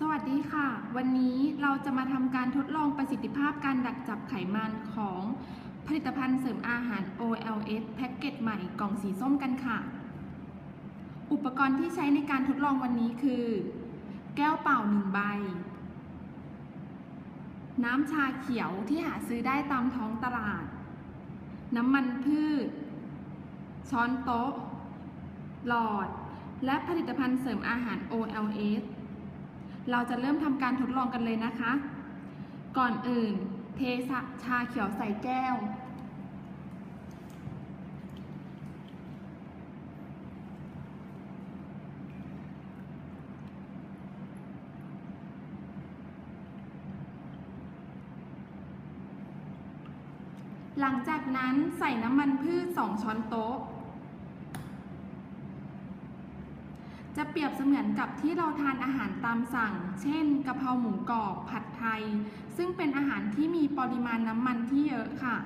สวัสดีค่ะ วันนี้เราจะมาทำการทดลองประสิทธิภาพการดักจับไขมันของผลิตภัณฑ์เสริมอาหาร OLS แพ็กเกจใหม่กล่องสีส้มกันค่ะ อุปกรณ์ที่ใช้ในการทดลองวันนี้คือ แก้วเปล่าหนึ่งใบ น้ำชาเขียวที่หาซื้อได้ตามท้องตลาด น้ำมันพืช ช้อนโต๊ะ หลอด และผลิตภัณฑ์เสริมอาหาร OLS เราจะเริ่มทำการทดลองกันเลยนะคะ ก่อนอื่น เทชาเขียวใส่แก้ว หลังจากนั้นใส่น้ำมันพืช 2 ช้อนโต๊ะ จะเปรียบเสมือนกับที่เราทานอาหารตามสั่ง เช่นกะเพราหมูกรอบผัดไทย ซึ่งเป็นอาหารที่มีปริมาณน้ำมันที่เยอะค่ะ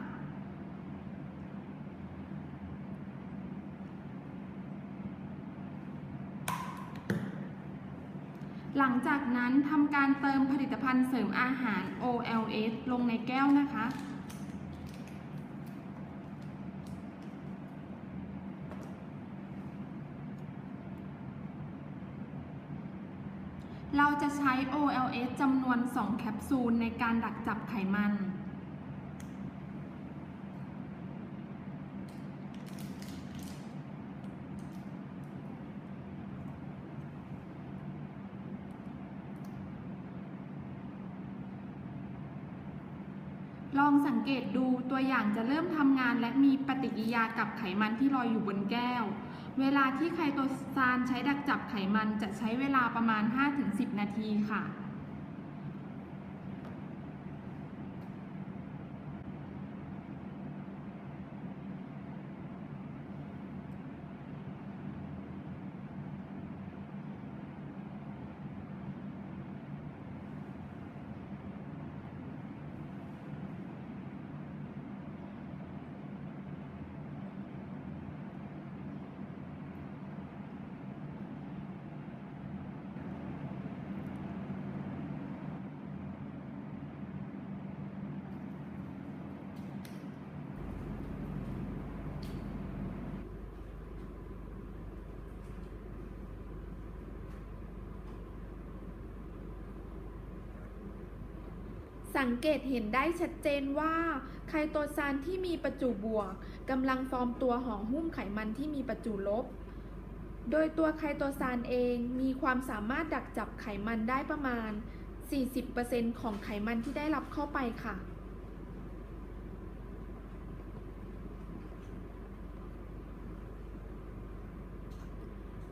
หลังจากนั้นทำการเติมผลิตภัณฑ์เสริมอาหาร OLS ลงในแก้วนะคะ เราจะใช้ OLS จำนวน 2 แคปซูลในการดักจับไขมัน ลองสังเกตดูตัวอย่างจะเริ่มทำงานและมีปฏิกิริยากับไขมันที่ลอยอยู่บนแก้ว เวลาที่ไคโตซานใช้ดักจับไขมันจะใช้เวลาประมาณ 5-10 นาทีค่ะ สังเกตเห็นได้ชัดเจนว่า ไคโตซานที่มีประจุบวกกำลังฟอร์มตัวห่อหุ้มไขมันที่มีประจุลบ โดยตัวไคโตซานเองมีความสามารถดักจับไขมันได้ประมาณ 40%ของไขมันที่ได้รับเข้าไปค่ะ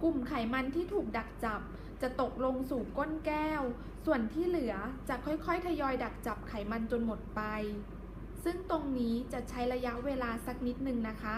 กลุ่มไขมันที่ถูกดักจับ จะตกลงสู่ก้นแก้ว ส่วนที่เหลือจะค่อยๆ ทยอยดักจับไขมันจนหมดไป ซึ่งตรงนี้จะใช้ระยะเวลาสักนิดนึงนะคะ